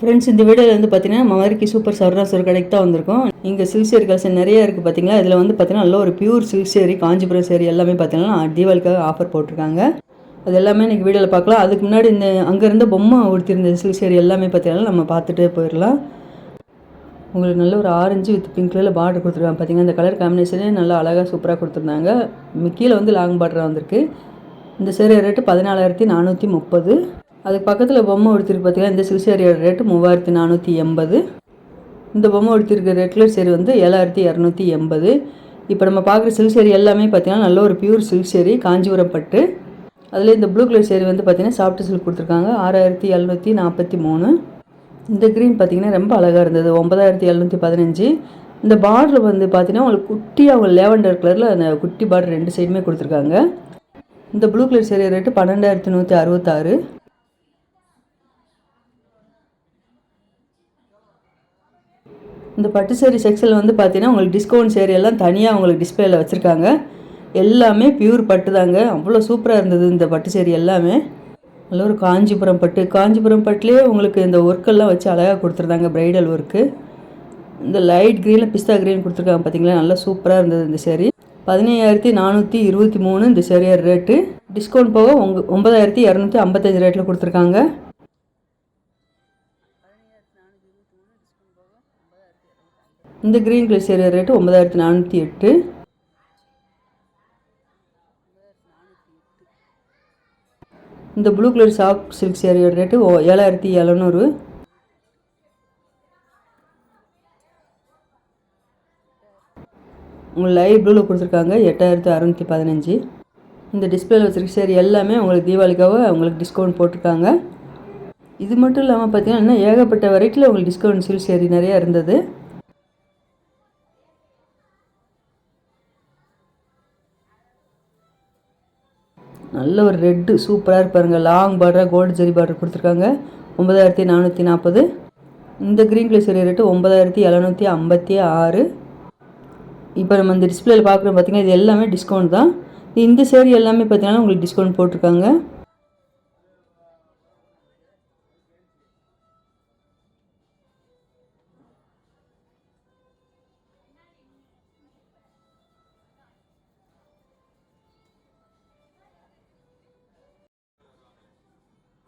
Friends இந்த வீடியோவில் வந்து பார்த்தீங்கன்னா மதுரைக்கு சூப்பர் சர்ராஸ் கடைக்கு தான் வந்திருக்கோம். இங்கே சில்க் சேரி கலெக்ஷன் நிறைய இருக்குது பார்த்தீங்களா இதில் வந்து பார்த்தீங்கன்னா நல்ல ஒரு பியூர் சில்க் சேரி காஞ்சிபுரம் சேரி எல்லாமே பார்த்தீங்கன்னா தீபாவளிக்காக ஆஃபர் போட்டிருக்காங்க. அது எல்லாமே இன்றைக்கி வீடியோவில் பார்க்கலாம். அதுக்கு முன்னாடி இந்த அங்கே இருந்த பொம்மை உடுத்திருந்த சில்க் சேரி எல்லாமே பார்த்தீங்கன்னா நம்ம பார்த்துட்டு போயிடலாம். உங்களுக்கு நல்ல ஒரு ஆரஞ்சு வித் பிங்க் கலரில் பார்டர் கொடுத்துருக்காங்க பார்த்தீங்கன்னா இந்த கலர் காம்பினேஷனே நல்லா அழகாக சூப்பராக கொடுத்துருந்தாங்க. கீழே வந்து லாங் பார்டர் வந்திருக்கு. இந்த சேரீ ரேட்டு பதினாலாயிரத்தி நானூற்றி முப்பது. அதுக்கு பக்கத்தில் பொம்மை உடுத்திருக்கு பார்த்தீங்கன்னா இந்த சில்க் சேரீயோட ரேட்டு மூவாயிரத்தி நானூற்றி எண்பது. இந்த பொம்மை உடுத்திருக்க ரெகுலர் கலர் சேரீ வந்து ஏழாயிரத்தி இரநூத்தி எண்பது. இப்போ நம்ம பார்க்குற சில்க் சேரீ எல்லாமே பார்த்தீங்கன்னா நல்ல ஒரு பியூர் சில்க் சேரீ காஞ்சிபுரம் பட்டு அதில் இந்த ப்ளூ கலர் சேரீ வந்து பார்த்தீங்கன்னா சாஃப்ட் சில்க் கொடுத்துருக்காங்க. ஆறாயிரத்தி எழுநூற்றி நாற்பத்தி மூணு. இந்த க்ரீன் பார்த்தீங்கன்னா ரொம்ப அழகாக இருந்தது. ஒன்பதாயிரத்தி எழுநூற்றி பதினஞ்சு. இந்த பார்டர் வந்து பார்த்திங்கன்னா உங்களுக்கு குட்டியாக அவங்க லேவண்டர் கலரில் அந்த குட்டி பார்டர் ரெண்டு சைடுமே கொடுத்துருக்காங்க. இந்த ப்ளூ கலர் சேரீ ரேட்டு பன்னெண்டாயிரத்தி நூற்றி அறுபத்தாறு. இந்த பட்டு சேரீ செக்ஷனில் வந்து பார்த்தீங்கன்னா உங்களுக்கு டிஸ்கவுண்ட் சேரீ எல்லாம் தனியாக உங்களுக்கு டிஸ்பிளேல வச்சுருக்காங்க. எல்லாமே பியூர் பட்டு தாங்க. அவ்வளோ சூப்பராக இருந்தது இந்த பட்டு சேரீ எல்லாமே. நல்ல ஒரு காஞ்சிபுரம் பட்டு. காஞ்சிபுரம் பட்டுலேயே உங்களுக்கு இந்த ஒர்க்கெல்லாம் வச்சு அழகாக கொடுத்துருந்தாங்க ப்ரைடல் ஒர்க்கு இந்த லைட் க்ரீனில் பிஸ்தா க்ரீன் கொடுத்துருக்காங்க பார்த்தீங்களா நல்லா சூப்பராக இருந்தது இந்த சேரீ. பதினையாயிரத்தி நானூற்றி இருபத்தி மூணு இந்த சேரீயோட ரேட்டு டிஸ்கவுண்ட் போக உங்க ஒன்பதாயிரத்தி இரநூத்தி ஐம்பத்தஞ்சு ரேட்டில் கொடுத்துருக்காங்க. இந்த க்ரீன் கலர் ரேட்டு ஒன்பதாயிரத்தி நானூற்றி எட்டு. இந்த ப்ளூ கலர் சாஃப்ட் சில்க் சேரீயோட ரேட்டு ஓ- ஏழாயிரத்தி எழுநூறு. உங்களுக்கு லைட் ப்ளூவில் கொடுத்துருக்காங்க எட்டாயிரத்தி அறநூற்றி பதினஞ்சு. இந்த டிஸ்பிளேல வச்சிருக்க சேரி எல்லாமே உங்களுக்கு தீபாவளிக்காக உங்களுக்கு டிஸ்கவுண்ட் போட்டிருக்காங்க. இது மட்டும் இல்லாமல் பார்த்தீங்கன்னா இன்னும் ஏகப்பட்ட வெரைட்டியில் உங்களுக்கு டிஸ்கவுண்ட் சில்க் சேரி நிறையா இருந்தது. நல்ல ஒரு ரெட்டு சூப்பராக இருப்பாருங்க long border gold zari border கொடுத்துருக்காங்க. ஒன்பதாயிரத்தி நானூற்றி நாற்பது இந்த க்ரீன் கலர் சேரீ ரேட்டு ஒன்பதாயிரத்தி எழுநூற்றி ஐம்பத்தி ஆறு. இப்போ நம்ம இந்த டிஸ்பிளேயில் பார்க்குறோம் பார்த்திங்கன்னா இது எல்லாமே டிஸ்கவுண்ட் தான். இந்த சேரீ எல்லாமே பார்த்தீங்கன்னா உங்களுக்கு டிஸ்கவுண்ட் போட்டிருக்காங்க.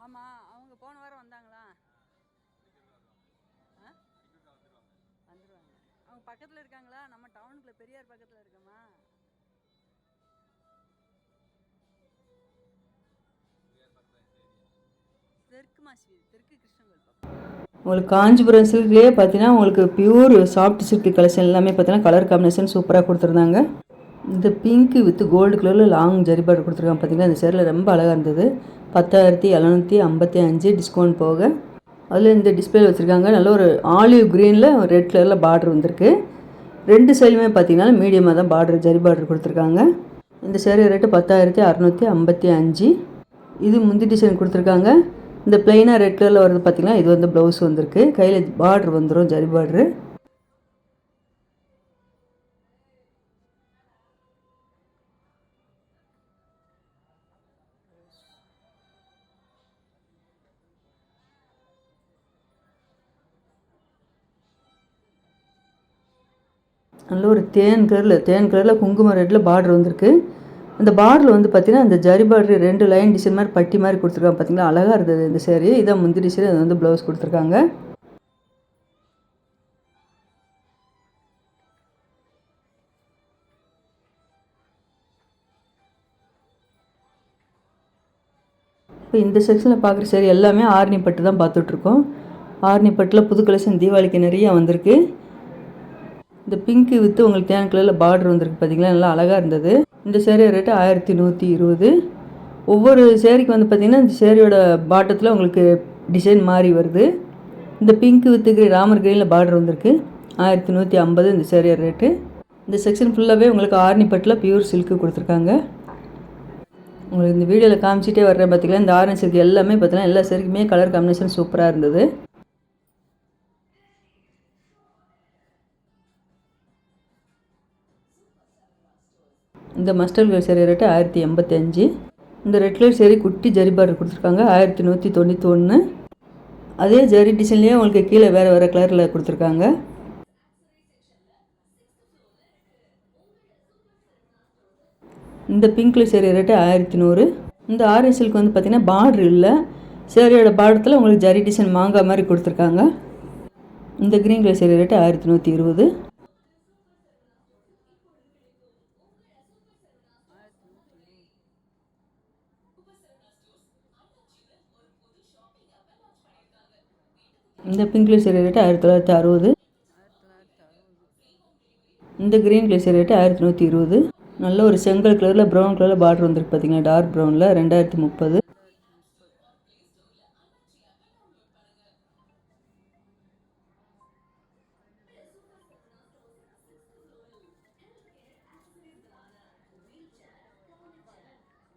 ஆமாம் அவங்க போன வாரம் வந்தாங்களா? ஆ? வந்துடுவாங்க அவங்க பக்கத்தில் இருக்காங்களா? நம்ம டவுனுக்குள்ள பெரியார் பக்கத்தில் இருக்கோமா? தெற்கு மாசி தெற்கு கிருஷ்ணங்கோயில் உங்களுக்கு காஞ்சிபுரம் சில்க்லேயே பார்த்தீங்கன்னா உங்களுக்கு பியூர் சாஃப்ட் சில்க் கலெக்ஷன் எல்லாமே பார்த்தீங்கன்னா கலர் காம்பினேஷன் சூப்பராக கொடுத்துருந்தாங்க. இந்த பிங்க் வித் கோல்டு கலரில் லாங் ஜரி பார்டர் கொடுத்துருக்காங்க பார்த்தீங்கன்னா இந்த சேரில் ரொம்ப அழகாக இருந்தது. பத்தாயிரத்தி எழுநூற்றி ஐம்பத்தி அஞ்சு டிஸ்கவுண்ட் போக. அதில் இந்த டிஸ்பிளே வச்சுருக்காங்க. நல்ல ஒரு ஆலிவ் க்ரீனில் ரெட் கலரில் பார்டர் வந்திருக்கு. ரெண்டு சைடுமே பார்த்தீங்கன்னா மீடியமாக தான் பார்டர் ஜரி பார்டர் கொடுத்துருக்காங்க. இந்த சேரீ ரேட்டு பத்தாயிரத்தி அறநூற்றி ஐம்பத்தி அஞ்சு. இது முந்தி டிசைன் கொடுத்துருக்காங்க. இந்த பிளெயினாக ரெட் கலரில் வருது பார்த்தீங்கன்னா இது வந்து ப்ளவுஸ் வந்திருக்கு. கையில் பார்டர் வந்துடும் ஜரி பார்டரு நல்ல ஒரு தேன் கலரில் தேன் கலரில் குங்கும ரெட்டில் பார்டர் வந்திருக்கு. அந்த பார்டரில் வந்து பார்த்தீங்கன்னா அந்த ஜரி பார்டர் ரெண்டு லைன் டிசைன் மாதிரி பட்டி மாதிரி கொடுத்துருக்காங்க பார்த்தீங்களா அழகாக இருந்தது இந்த சேரீ இதான் முந்தி டிசைன் அது வந்து ப்ளவுஸ் கொடுத்துருக்காங்க. இப்போ இந்த செக்ஷனில் பார்க்குற சேரீ எல்லாமே ஆர்னி பட்டு தான் பார்த்துட்ருக்கோம் ஆர்னி பட்டில் புது கலெக்ஷன் தீபாவளிக்கு நிறைய வந்திருக்கு. இந்த பிங்க்கு வித்து உங்களுக்கு தேன் கலரில் பார்டர் வந்திருக்கு பார்த்தீங்களா நல்லா அழகாக இருந்தது. இந்த சேரீ ரேட்டு ஆயிரத்தி நூற்றி இருபது. ஒவ்வொரு சேரீக்கு வந்து பார்த்திங்கன்னா இந்த சேரீயோட பாட்டத்தில் உங்களுக்கு டிசைன் மாறி வருது. இந்த பிங்க் வித்துக்கு ராமர் கிரீனில் பார்டர் வந்திருக்கு. ஆயிரத்தி நூற்றி ஐம்பது இந்த சேரீயோட ரேட்டு இந்த செக்ஷன் ஃபுல்லாகவே உங்களுக்கு ஆர்னி பட்டில் பியூர் சில்க்கு கொடுத்துருக்காங்க. உங்களுக்கு இந்த வீடியோவில் காமிச்சிட்டே வர்றேன் பார்த்தீங்களா இந்த ஆரஞ்சு சில்க் எல்லாமே பார்த்தீங்கன்னா எல்லா சேரீக்குமே கலர் காம்பினேஷன் சூப்பராக இருந்தது. இந்த மஸ்டர்ட் கலர் சேரீ ரேட்டு ஆயிரத்தி எண்பத்தஞ்சு இந்த ரெட் கலர் சேரீ குட்டி ஜரி பார்டர் கொடுத்துருக்காங்க ஆயிரத்தி நூற்றி தொண்ணூற்றி ஒன்று அதே ஜரி டிசைன்லேயே உங்களுக்கு கீழே வேறு வேறு கலரில் கொடுத்துருக்காங்க. இந்த பிங்க்ல சேரீ ரேட்டு ஆயிரத்தி நூறு. இந்த ஆரஞ்சு சில்க் வந்து பார்த்திங்கன்னா பார்டர் இல்லை. சேரீயோட பார்டத்தில் உங்களுக்கு ஜரி டிசைன் மாங்காய் மாதிரி கொடுத்துருக்காங்க. இந்த க்ரீன் கலர் சேரீ ரேட்டு ஆயிரத்தி நூற்றி இருபது. இந்த பிங்க் கலர் ரேட்டு ஆயிரத்தி தொள்ளாயிரத்தி அறுபது. இந்த க்ரீன் கலர் ரேட்டு ஆயிரத்தி நூற்றி இருபது. நல்ல ஒரு செங்கல் கலரில் ப்ரௌன் கலரில் பார்டர் வந்திருக்கு பார்த்தீங்கன்னா டார்க் ப்ரௌனில் ரெண்டாயிரத்தி முப்பது.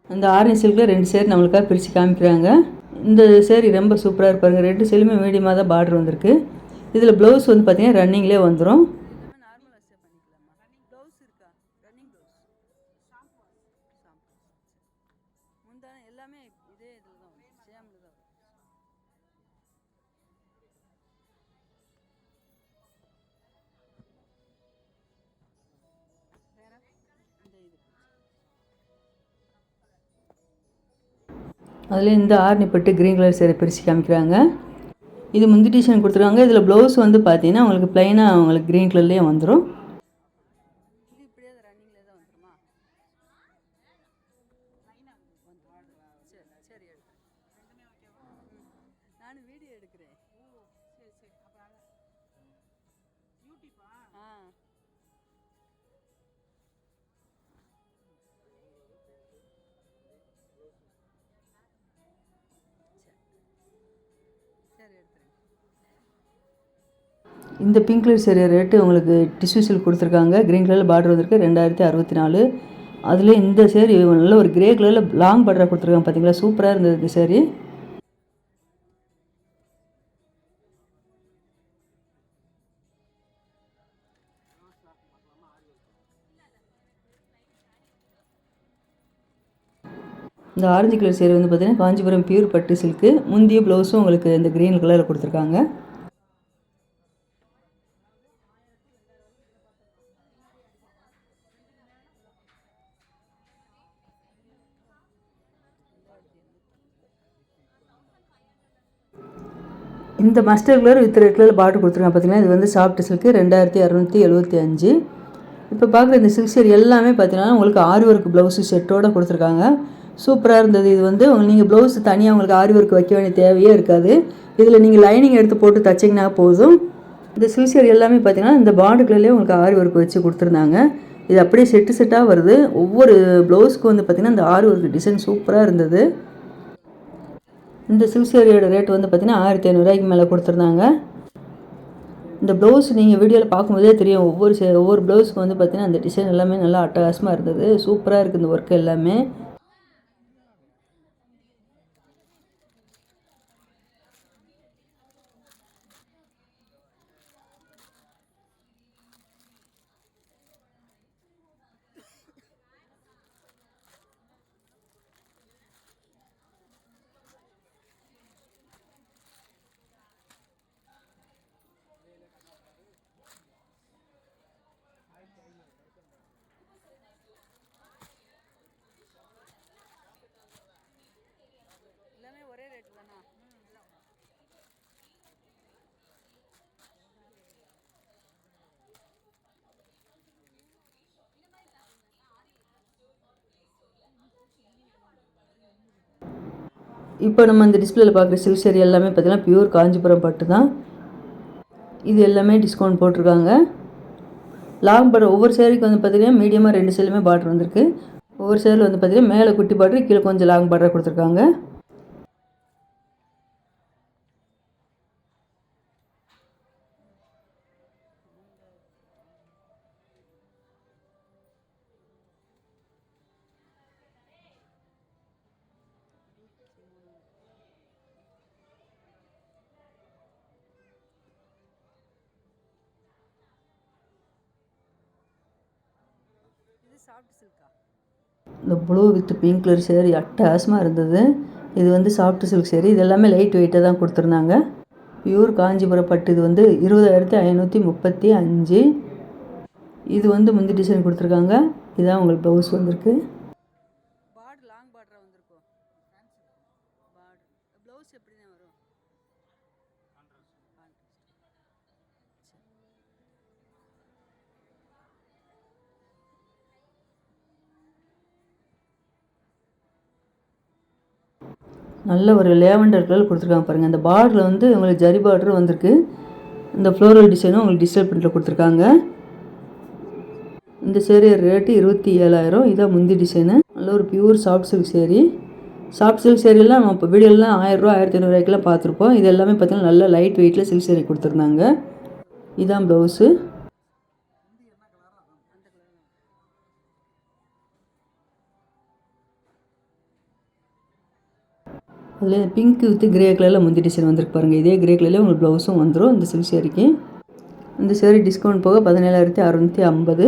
அந்த ஆரஞ்சு சில்கில் ரெண்டு சேர் நம்மளுக்காக பிரித்து காமிக்கிறாங்க. இந்த சேரீ ரொம்ப சூப்பராக இருப்பாருங்க ரெண்டு சேலுமே மீடியமாக தான் பார்டர் வந்திருக்கு. இதில் ப்ளவுஸ் வந்து பார்த்திங்கன்னா ரன்னிங்லேயே வந்துடும் அதில் இந்த ஆர்னி பட்டு க்ரீன் கலர் சேரீ பிரித்து காமிக்கிறாங்க. இது முந்தி டிசைன் கொடுத்துருக்காங்க. இதில் ப்ளவுஸ் வந்து பார்த்தீங்கன்னா உங்களுக்கு ப்ளைனாக உங்களுக்கு க்ரீன் கலர்லேயே வந்துடும் இது இப்படியே ரன்னிங்லேயே இந்த பிங்க் கலர் சேரீ ரேட்டு உங்களுக்கு டிஷ்யூ சில்க் கொடுத்துருக்காங்க. க்ரீன் கலரில் பார்டர் வந்திருக்கு. ரெண்டாயிரத்தி அறுபத்தி நாலு. அதில் இந்த சேரீ நல்ல ஒரு கிரே கலரில் லாங் பார்டராக கொடுத்துருக்காங்க பார்த்தீங்களா சூப்பராக இருந்தது இந்த சேரீ இந்த ஆரஞ்சு கலர் சேரீ வந்து பார்த்தீங்கன்னா காஞ்சிபுரம் பியூர் பட்டு சில்க்கு முந்திய ப்ளவுஸும் உங்களுக்கு இந்த க்ரீன் கலரில் கொடுத்துருக்காங்க. இந்த mustard colour with red colour border கொடுத்துருக்காங்க. பார்த்தீங்கன்னா இது வந்து சாஃப்ட் சில்க்கு ரெண்டாயிரத்தி இரநூத்தி எழுபத்தி அஞ்சு. இப்போ பார்க்குற இந்த சில்க் சேர் எல்லாமே பார்த்தீங்கன்னா உங்களுக்கு ஆரி ஒர்க் ப்ளவுஸு செட்டோடு கொடுத்துருக்காங்க. சூப்பராக இருந்தது. இது வந்து நீங்கள் ப்ளவுஸ் தனியாக உங்களுக்கு ஆரி ஒர்க் வைக்க வேண்டிய தேவையே இருக்காது. இதில் நீங்கள் லைனிங் எடுத்து போட்டு தைச்சிங்கன்னா போதும். இந்த சில்க் சேர் எல்லாமே பார்த்தீங்கன்னா இந்த பார்டர் உங்களுக்கு ஆரி ஒர்க் வச்சு கொடுத்துருந்தாங்க. இது அப்படியே செட்டு செட்டாக வருது. ஒவ்வொரு ப்ளவுஸ்க்கு வந்து பார்த்திங்கன்னா இந்த ஆரி ஒர்க் டிசைன் சூப்பராக இருந்தது. இந்த சில்க் சேரீயோட ரேட் வந்து பார்த்தீங்கன்னா ஆயிரத்தி ஐநூறுரூவாய்க்கு மேலே கொடுத்துருந்தாங்க. இந்த ப்ளவுஸ் நீங்கள் வீடியோவில் பார்க்கும்போதே தெரியும் ஒவ்வொரு சே ஒவ்வொரு ப்ளவுஸ்க்கு வந்து பார்த்திங்கன்னா அந்த டிசைன் எல்லாமே நல்லா அட்டகாசமாக இருந்தது. சூப்பராக இருக்குது இந்த ஒர்க் எல்லாமே. இப்போ நம்ம இந்த டிஸ்பிளேல பார்க்குற சில்க் சேரீ எல்லாமே பார்த்தீங்கன்னா பியூர் காஞ்சிபுரம் பட்டு தான். இது எல்லாமே டிஸ்கவுண்ட் போட்டிருக்காங்க. லாங் பார்டர் ஒவ்வொரு சேரீக்கு வந்து பார்த்திங்கன்னா மீடியமாக ரெண்டு சேலுமே பார்டர் வந்திருக்கு. ஒவ்வொரு சேரில் வந்து பார்த்தீங்கன்னா மேலே குட்டி பார்டர் கீழே கொஞ்சம் லாங் பார்டர் கொடுத்துருக்காங்க. இந்த blue with pink colour sari அட்டகாசமாக இருந்தது. இது வந்து சாஃப்ட் சில்க் சேரீ. இது எல்லாமே லைட் வெயிட்டாக தான் கொடுத்துருந்தாங்க. பியூர் காஞ்சிபுரம் பட்டு. இது வந்து இருபதாயிரத்தி ஐநூற்றி முப்பத்தி அஞ்சு. இது வந்து முந்தி டிசைன் கொடுத்துருக்காங்க. இதான் உங்களுக்கு ப்ளவுஸ் வந்திருக்கு. பார்டர் லாங் பார்டராக வந்திருக்கும். பார்டர் ப்ளவுஸ் எப்படி தான் வரும்? நல்ல ஒரு லேவண்டர் கலர் கொடுத்துருக்காங்க பாருங்கள் இந்த பார்டரில் வந்து உங்களுக்கு ஜரி பார்டர் வந்திருக்கு. இந்த ஃப்ளோரல் டிசைனும் உங்களுக்கு டிஜிட்டல் பிரிண்டில் கொடுத்துருக்காங்க. இந்த சேரீ ரேட்டு இருபத்தி ஏழாயிரம். இதான் முந்தி டிசைனு நல்ல ஒரு pure soft silk sari soft silk சேரீலாம் நம்ம இப்போ வீடியோலாம் ஆயிரரூவா ஆயிரத்தி ஐநூறுவாய்க்குலாம் பார்த்துருப்போம். இது எல்லாமே பார்த்தீங்கன்னா நல்ல லைட் வெயிட்டில் சில்க் சேரீ கொடுத்துருந்தாங்க. இதான் ப்ளவுஸு அதில் பிங்க் வித்து கிரே கலரில் முந்தி டிசைன் வந்திருக்கு பாருங்கள் இதே கிரே கலரில் உங்களுக்கு ப்ளவுஸும் வந்துடும் இந்த சில்க் சேரீக்கு இந்த சேரீ டிஸ்கவுண்ட் போக பதினேழாயிரத்தி அறநூற்றி ஐம்பது.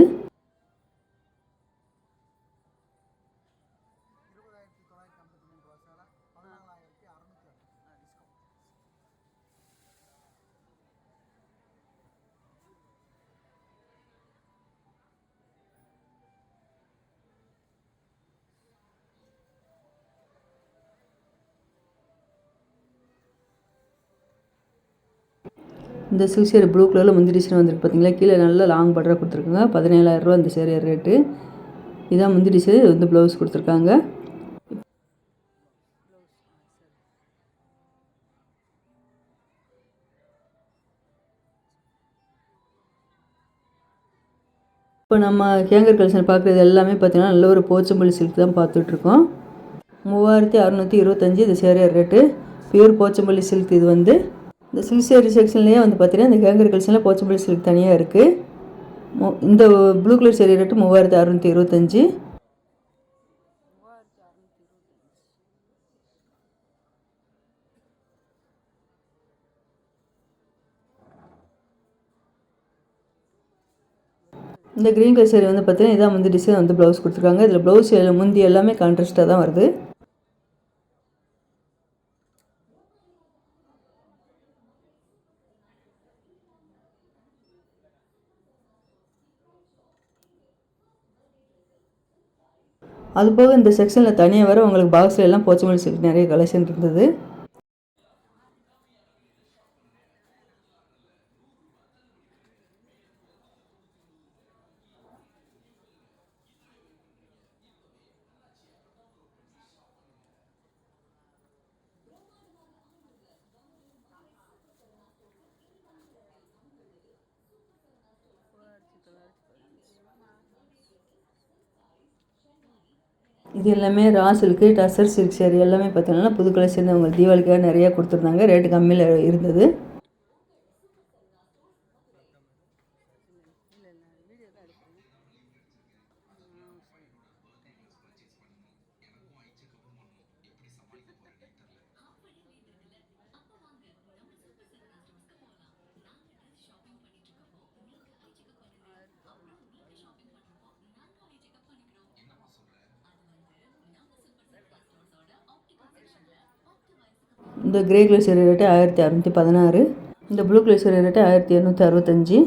இந்த சில்க் சேரீ ப்ளூ கலரில் முந்தி டிசைன் வந்திருக்கு பார்த்தீங்களா கீழே நல்ல லாங் பார்டராக கொடுத்துருக்காங்க. பதினேழாயிரரூவா இந்த சேரீ ரேட்டு இதான் முந்தி டிசைன் இது வந்து ப்ளவுஸ் கொடுத்துருக்காங்க. இப்போ நம்ம கேங்கர் கலெக்ஷன் பார்க்குறது எல்லாமே பார்த்தீங்கன்னா நல்ல ஒரு போச்சம்பள்ளி சில்க் தான் பார்த்துட்ருக்கோம் மூவாயிரத்தி அறநூற்றி இருபத்தஞ்சி இது sari rate pure Pochampally silk இது வந்து இந்த சில்க் ரிசெக்ஷன்லேயே செக்ஷன்லேயே வந்து பார்த்தீங்கன்னா இந்த கேங்கர் கலெக்ஷனில் போச்சம்பள்ளி சில்க் தனியாக இருக்குது இந்த ப்ளூ கலர் சேரீ ரேட்டு மூவாயிரத்து அறநூற்றி இருபத்தஞ்சி. இருபத்தஞ்சி இந்த க்ரீன் கலர் சேரீ வந்து பார்த்தீங்கன்னா இதான் வந்து டிசைன் வந்து ப்ளவுஸ் கொடுத்துருக்காங்க. இதில் ப்ளவுஸ் முந்தி எல்லாமே கான்ட்ராஸ்ட்டாக தான் வருது. அது போக இந்த செக்ஷனில் தனியாக வர உங்களுக்கு பாக்ஸில் எல்லாம் போச்சமல்லி சில்க் நிறைய கலெக்ஷன் இருந்தது. இது எல்லாமே raw silk tussar silk sari எல்லாமே பார்த்தீங்கன்னா புது கலெக்ஷன் அவங்க தீபாவளிக்காக நிறையா கொடுத்துருந்தாங்க. ரேட்டு கம்மியில் இருந்தது இல்லை இல்லை வீடியோ தான் எடுக்கிறேன் ஆ, சரி இந்த கிரே கலர் ரேட்டு ஆயிரத்தி அறநூற்றி பதினாறு இந்த ப்ளூ கலர் ரேட்டு ஆயிரத்தி இரநூத்தி அறுபத்தஞ்சி